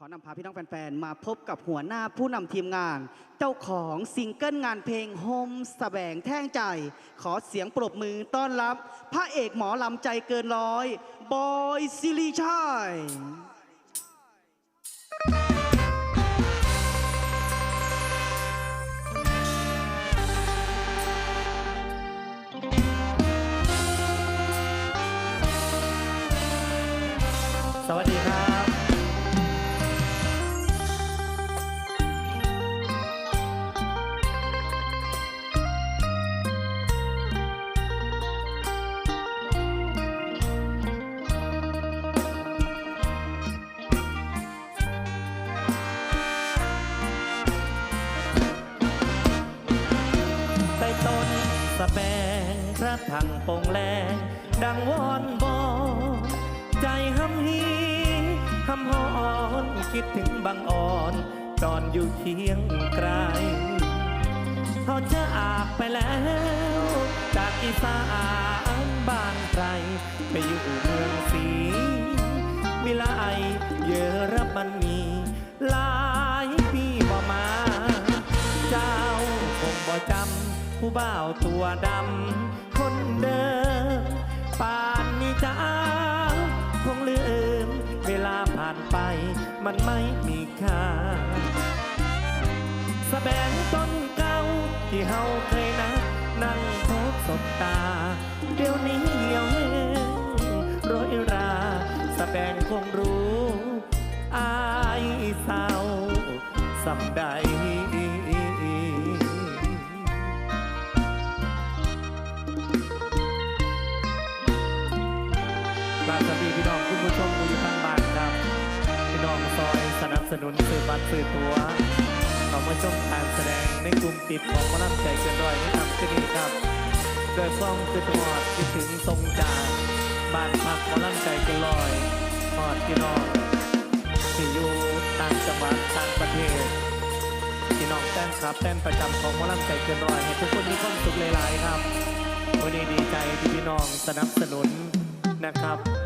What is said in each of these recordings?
ขอนำพาพี่น้องแฟน ๆ มาพบกับหัวหน้าผู้นำทีมงาน เจ้าของซิงเกิลงานเพลงโฮมสแบงแท่งใจ ขอเสียงปรบมือต้อนรับ พระเอกหมอลำใจเกินร้อย บอยซิริชัย ดังโปงแรงดังวอนบอใจหำฮีหำหอนคิดถึงบางอ่อนตอนอยู่เคียงไกลเขาจะอาบไปแล้ว จากอีสานบ้านไกลไปอยู่เมืองศรีวิไลเยอรมันมีหลายปีบ่มา เจ้าคงบ่จำผู้บ่าวตัวดำ จ้าคงลืมเวลาผ่านไปมันไม่มีค่าสแบงต้นเก่าที่เฮาเคยนะ นั่งพบสบตา เดี๋ยวนี้เหี่ยวแห้งโรยราสแบงคงรู้ อายเศร้าสำใด นับสนุนสื่อบัตรสื่อตัวเขามาชมการแสดงในกลุ่มปิดของมอลำใจเกินร้อยในคำที่นี้ครับโดยฟ้องคือทอดคิดถึงทรงจานบ้านพักมอลำใจเกินร้อยทอดพี่น้องที่อยู่ต่างจังหวัดต่างประเทศพี่น้องแฟนครับแฟนประจำของมอลำใจเกินร้อยให้ทุกคนมีความสุขหลายๆครับวันนี้ดีใจที่พี่น้องสนับสนุนนะครับ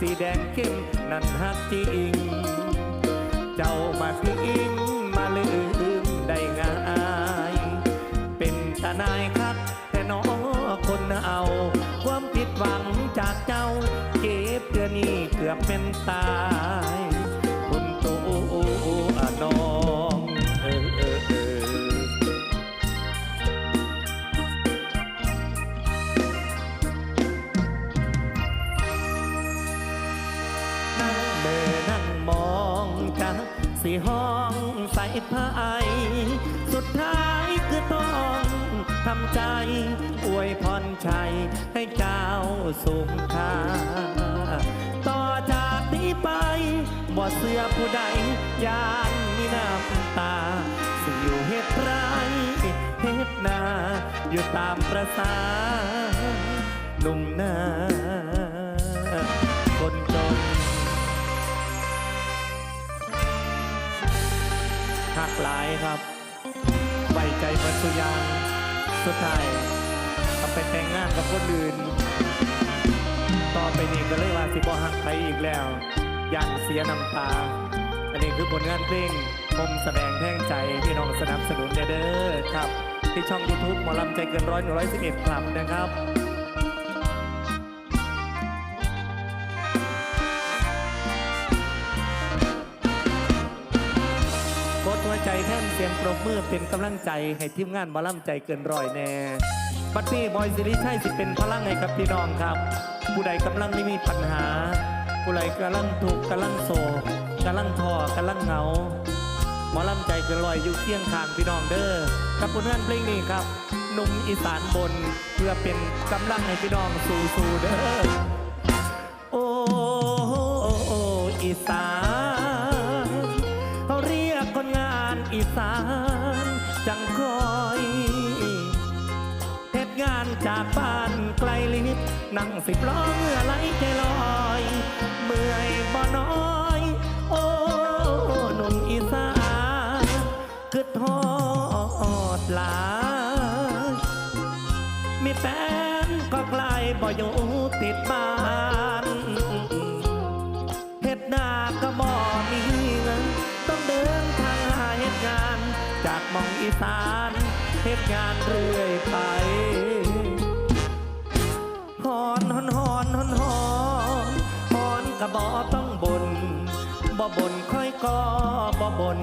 สีแดงเข้มนั่นฮักจริง เจ้ามาทิ้งมาลืมได้ง่ายเป็นตานายคัก แต่น้อคนเอา ความผิดหวังจากเจ้า เก็บเดือนนี้เกือบเป็นตาย ใส่าไอสุดท้ายคือต้องทำใจ อวยพรชัยให้เจ้าสูงค่าต่อจากนี้ไปบ่เสื้อผู้ใดยานมีน้ำตา สิอยู่เฮ็ดไรเฮ็ดนา อยู่ตามประสาหนุ่มนา หักหลายครับไว้ใจมันสุยางสุดท้ายทำไปแต่งงานกับคนอื่น ต่อไปนี้ก็เลยว่าสิบ่หักไปอีกแล้วยันเสียน้ำตา อันนี้คือผลงานเพลงผมแสดงแท่งใจพี่น้องสนับสนุนเด้อครับ ที่ช่อง YouTube หมอลำใจเกินร้อยหนึ่งร้อยสิบเอ็ดครับนะครับ สียงปรบมือเป็นกำลังใจให้ทีมงานหมาล่ำใจเกินร้อยแน่บัดนี้บอยสิริชัยสิเป็นพลังให้กับพี่น้องครับ ผู้ใดกำลังไม่มีปัญหา ผู้ใดกำลังถูกกำลังโศกกำลังท้อกำลังเหงาหมอลำใจเกินลอยอยู่เคียงข้างพี่น้องเด้อกับผลงานเพลงนี้ครับหนุ่มอีสานบนเพื่อเป็นกำลังให้พี่น้องสู่สู่เด้อโอ้โอ้อีสาน ไกลลิบนั่งสิบล้อเมื่อไหลใจลอย เมื่อยบ่น้อย โอ้หนุ่มอีสานคือทอดหลายมีแฟนก็ไกลบ่อยู่ติดบ้านเฮ็ดหน้าก็บ่มีเงิน ต้องเดินทางหาเฮ็ดงาน จากมองอีสานเฮ็ดงานเรื่อยไป อนฮอนหอนฮอนกะบ่ต้องบนบ่บนค่อยก็บ่บน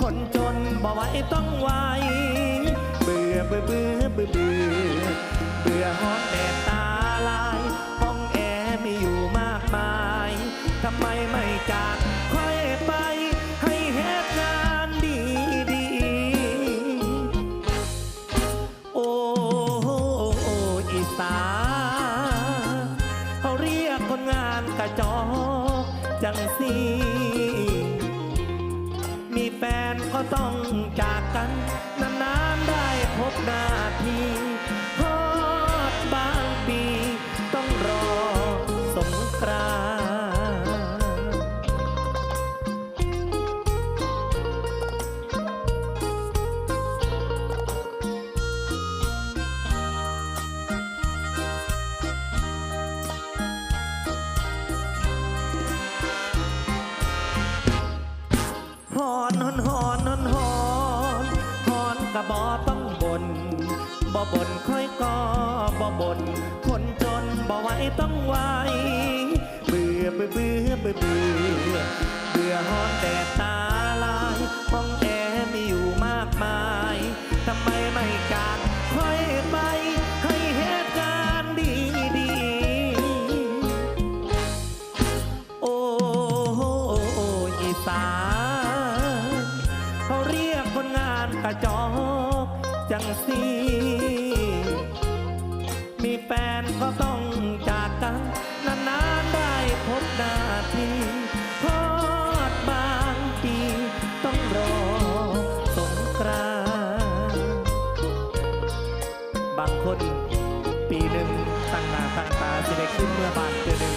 คนจนบ่ไหวต้องไหวเบื่อเบื่อเบื่อเบื่อเบื่อเบื่อฮอนแดด มีแฟนก็ต้องจากกัน จะได้ขึ้นเมื่อบานเดือนหนึ่ง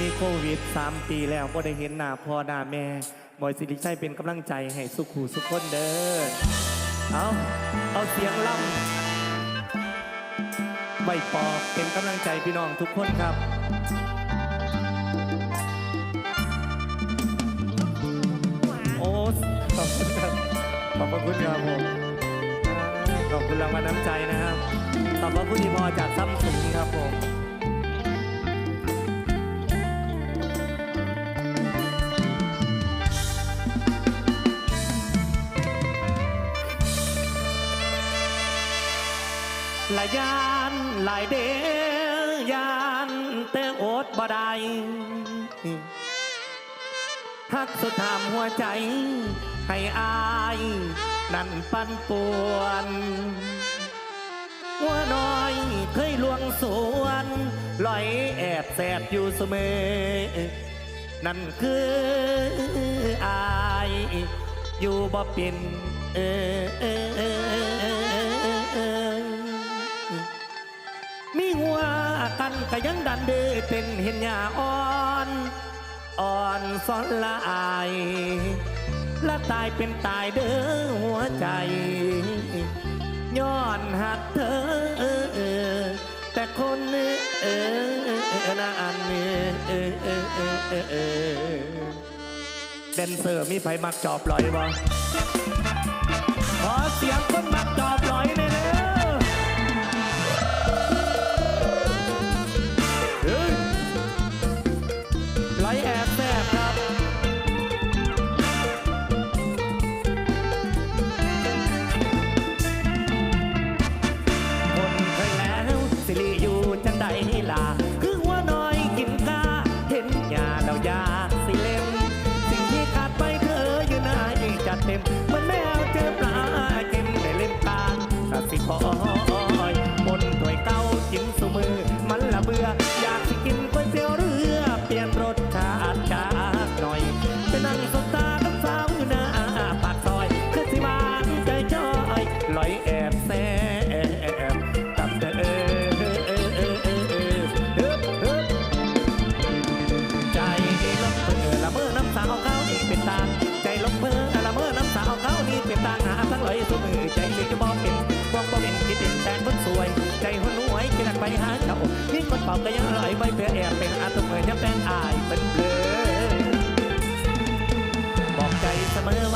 มีโควิด 3 ปีแล้วก็ได้เห็นหน้าพ่อหน้าแม่บอยสิริชัยเป็นกำลังใจให้สุขูสุขคนเด้อเอาเอาเสียงล่ำใบปอกเป็นกำลังใจพี่น้องทุกคนครับโอ้ขอบคุณครับขอบคุณครับผมขอบคุณรางวัลน้ำใจนะครับขอบคุณที่พอจากซัมซุงครับผม ยานหลายเดยานแต่อดบ่ได้ฮักสุดทามหัวใจ ให้อายนั่นปันป่วนหัวน้อยเคยลวงสวนลอยแอบแสบอยู่เสมอ นั่นคืออาย อยู่บ่เป็นเออเออเออเออเออ มีหัวกันก็ยังดันเดเต้นเห็นหญ้าอ่อนอ่อนสอนละอายและตายเป็นตายเด้อหัวใจย้อนหักเธอ แต่คนเออนะอันเออเออเออเออเออแดนเซอร์มีไผมักจอบลอยบ่ขอเสียงคนมักจอบลอยหน่ หาเจ้ามีคนเป่าก็ยังไหลไว้เพื่อแอบเป็นอาตมเมยเนี่ยเป็นอายเป็นเบลอบอกใจเสมอว่า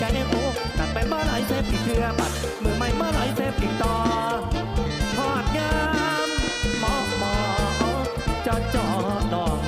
ใจในหูตัดไปเมื่อไรเสพอีกเทือปัดมือไม่เมื่อไรเสพอีกต่อหอดงามมอมอจอจอดอก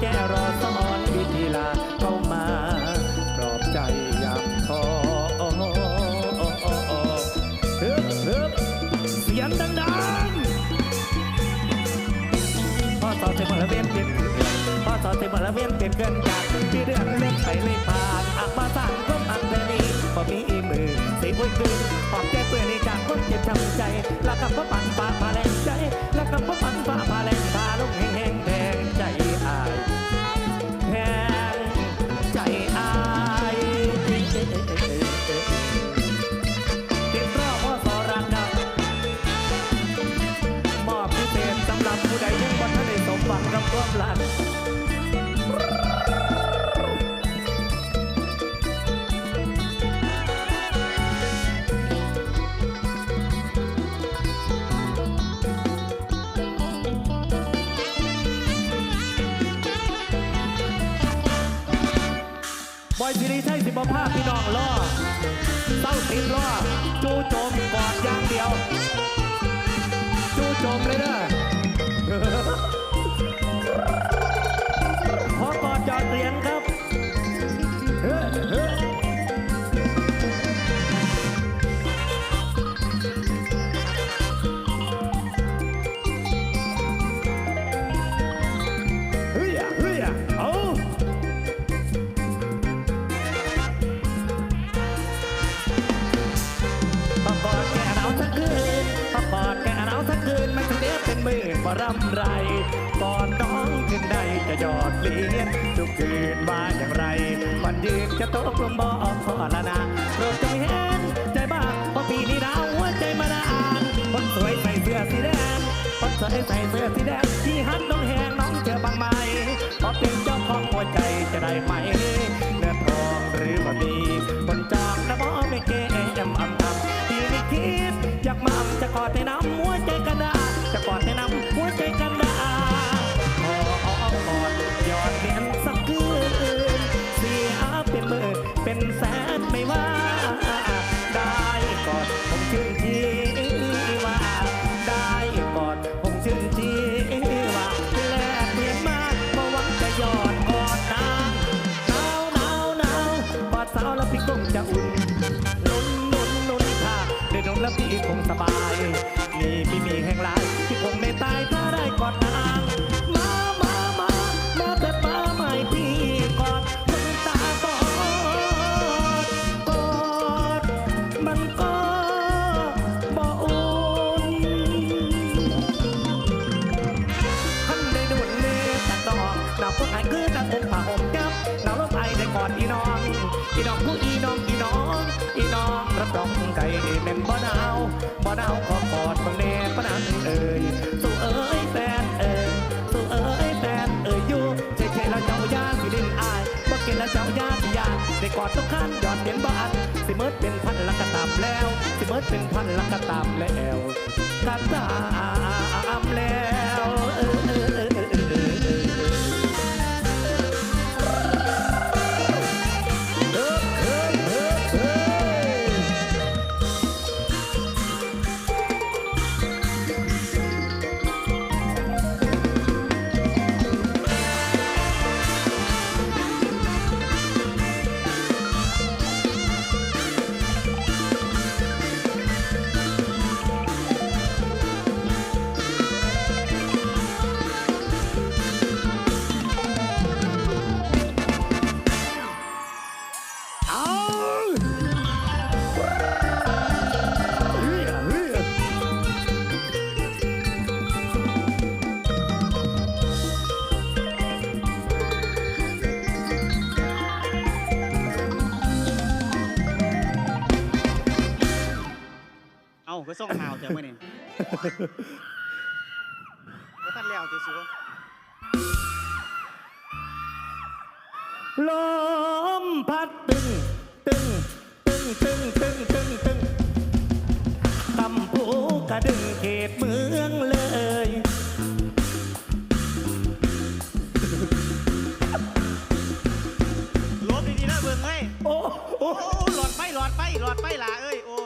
แก่รอสมอนวิธีลาเข้ามาปลอบใจยามทอฮึบฮึบเสียงดังๆพอต่อเต็มบริเวณเต็มพ่อต่อเต็มบริเวณเต็มเกินจากที่เรื่องเล็กไปเลยผ่านอักมาสร้างก็อันเดนีพอมีมือสีบุญดึงออกแก้เปื่อนจากคนเจ็บช้ำใจแล้วกับพ่อปันฝ่าพาแรงใจแล้วกับพ่อปันฝ่าพาแรงตาลงเห พลัน บอยซีรีส์ใช่สิบภาพพี่น้องล่อเต้าสิดล่อ มื่นบ่รำไรก่อนน้องขึ้นได้จะยอดเหรียญทุกคืนว่าอย่างไรวันยืนจะตกลงบ่อขอละนะโปรดจงเห็นใจบ้างเพราะปีนี้ดาวหัวใจมานานคนสวยใส่เสื้อสีแดงคนสวยใส่เสื้อสีแดงที่หันน้องแหงน้องเจอบางไหมพอเป็นเจ้าของหัวใจจะได้ไหมเนื้อทองหรือว่ามีคนจองนะบ่ไม่เกมอำอำที่ไม่คิดอยากมาจะกอดให้น้ำหัวใจกันดา อดให้น้ำหัวใจกันดาขอกอดยอดเหรียญสักคืนเสียเป็นหมื่นเป็นแสนไม่ว่า ได้กอดผมชื่นทีว่า ได้กอดผมชื่นทีว่าแลกเปลี่ยนมาเพราะหวังจะยอดกอดนางหนาวหนาวหนาวกอดสาวแล้วพี่คงจะอุ่นนุ่นนุ่นนุ่นค่ะได้นมแล้วพี่คงสบาย มีพี่มีแห่งหลาย คงไม่ตายถ้าได้กอดนางมามามามาเถิดมาใหม่พี่กอดคนตาบอดกอดมันก็บ่อุ่นท่านได้ดุนเนื้อแต่ตอกดาวพวกไอ้คือตะองผ้าห่มยับดาวลบไอได้กอดอีน้องอีน้องผู้อีน้องอีน้องอีน้องรับรองไก่แม่นบ่ดาวบ่ดาวขอกอ กอดทุกขั้นยอดเปลี่ยนบ้านสิเมิดเป็นพันลักระตามแล้ว สิเมิดเป็นพันลักระตามแล้วกะตามแล้ว เอ้าก็ส่งหาวเถอะมื่อนี่ก็ท่านแล้วจะชัวลมพัดตึง ตึง ตึง ตึง ตึง ตึง ตึงตำปูกระดึงเขตเมืองเลยลบดีๆนะเบิ่งเอ้ยโอ้โอ้โอ้หลอดไฟหลอดไฟหลอดไฟหลาเอ้ยโอ้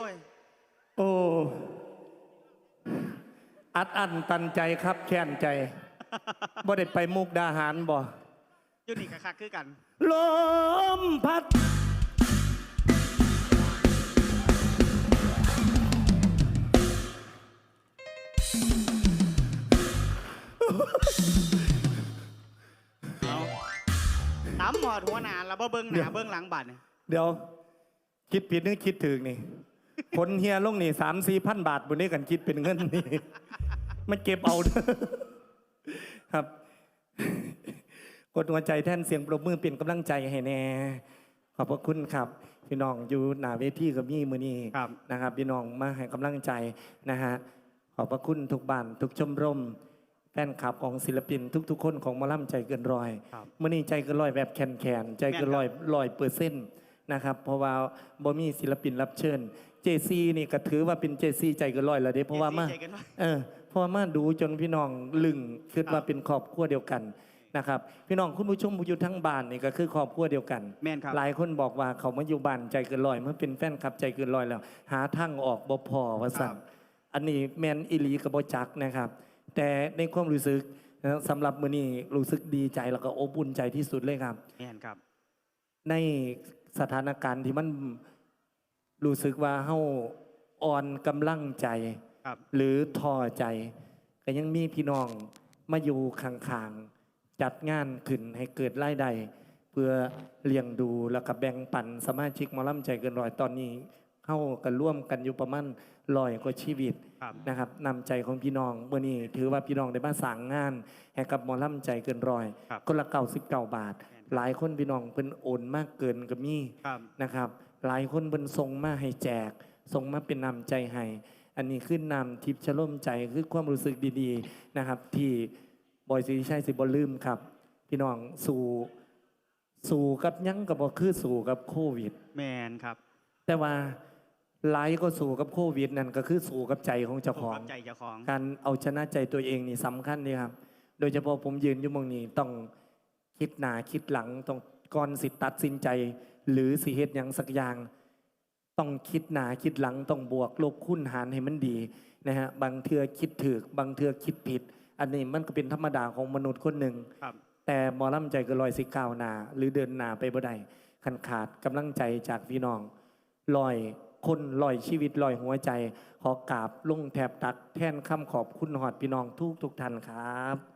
ยโอ้ อัดอั้นตันใจครับแค้นใจบ่ได้ไปมุกดาหารบ่อยู่นี่กะคักคือกัน ลมพัด เอาตำหอดหัวหนาแล้วบ่เบิ่งหเดี๋นายว เบิ่งหลังบัตรเนี่ยเดี๋ยว คิดผิดนึกคิดถึงนี่ ผลเฮียลงนี่สามสี่พันบาทบนนี้กันคิดเป็นเงินนี่มันเก็บเอาเด้อครับ กดหัวใจแท่นเสียงปรบมือเป็นกำลังใจให้แน่ขอบพระคุณครับ พี่น้องอยู่หน้าเวทีกับมี่มือนี้ครับ นะครับ พี่น้องมาให้กำลังใจนะฮะขอบพระคุณทุกบ้านทุกชมรมแฟนคลับของศิลปินทุก ๆ คนของหมอลำใจเกินร้อยครับ มื่อนี้ใจเกินร้อยแบบแคนแคนๆใจเกินร้อยร้อยเปอร์เซ็นต์ นะครับ เพราะว่าบ่มีศิลปินรับเชิญ เจซีนี่ก็ถือว่าเป็นเจซีใจเกินร้อยแล้วเด้เพราะว่ามา ใจกันว่าเออเพราะว่ามาดูจนพี่น้องลึงคิดว่าครับเป็นครอบครัวเดียวกันนะครับ พี่น้องคุณผู้ชมผู้อยู่ทั้งบ้านนี่ก็คือครอบครัวเดียวกันแม่นครับ หลายคนบอกว่าเขามาอยู่บ้านใจเกินร้อยเมื่อเป็นแฟนคลับใจเกินร้อยแล้ว หาทางออกบ่พอว่าสั่นครับอันนี้แมนอิลีกับบ่จักนะครับ แต่ในความรู้สึกนะสำหรับมื้อนี้รู้สึกดีใจแล้วก็อบอุ่นใจที่สุดเลยครับ แม่นครับ ใน สถานการณ์ที่มันรู้สึกว่าเฮาอ่อนกำลังใจ ครับ หรือท้อใจ ก็ยังมีพี่น้องมาอยู่ข้างๆจัดงานขึ้นให้เกิดรายได้เพื่อเลี้ยงดูแล้วก็แบ่งปันสมาชิกหมอลำใจเกินร้อยตอนนี้เข้ากันร่วมกันอยู่ประมาณร้อยกว่าชีวิตครับ นะครับนำใจของพี่น้องเมื่อนี้ถือว่าพี่น้องได้มาสร้างงานให้กับหมอลำใจเกินร้อยครับ คนละเก่าสิบเก้าบาท หลายคนพี่น้องเพิ่นโอนมากเกินก็มีครับ นะครับ หลายคนเพิ่นส่งมาให้แจกส่งมาเป็นนำใจให้อันนี้คือนำทิพย์ชโลมใจคือความรู้สึกดีๆนะครับ ที่บอยสิริชัยสิบลืมครับ พี่น้องสู่สู่กับหยังกับบ่คือสู่กับโควิด แม่นครับแต่ว่าหลายก็สู่กับโควิดนั่นก็คือสู่กับใจของเจ้าขขอองงใจเจ้าของ การเอาชนะใจตัวเองนี่สำคัญเลยครับ โดยเฉพาะผมยืนอยู่หมองนี้ต้อง คิดหนาคิดหลังต้องก่อนสิตัดสินใจ หรือสิเหตุอย่างสักอย่าง ต้องคิดหนาคิดหลังต้องบวกลบคูณหารให้มันดีนะฮะบางเทือคิดถึกบางเทือคิดผิด อันนี้มันก็เป็นธรรมดาของมนุษย์คนหนึ่งครับ แต่หมอลำใจก็ลอยสิก้าวหนาหรือเดินหนาไปบ่ได้ขันขาดกำลังใจจากพี่น้องลอยคนลอยชีวิตลอยหัวใจ ขอกราบลงแถบตักแท่นคำขอบคุณหอดพี่น้องทุกทุกๆท่านครับ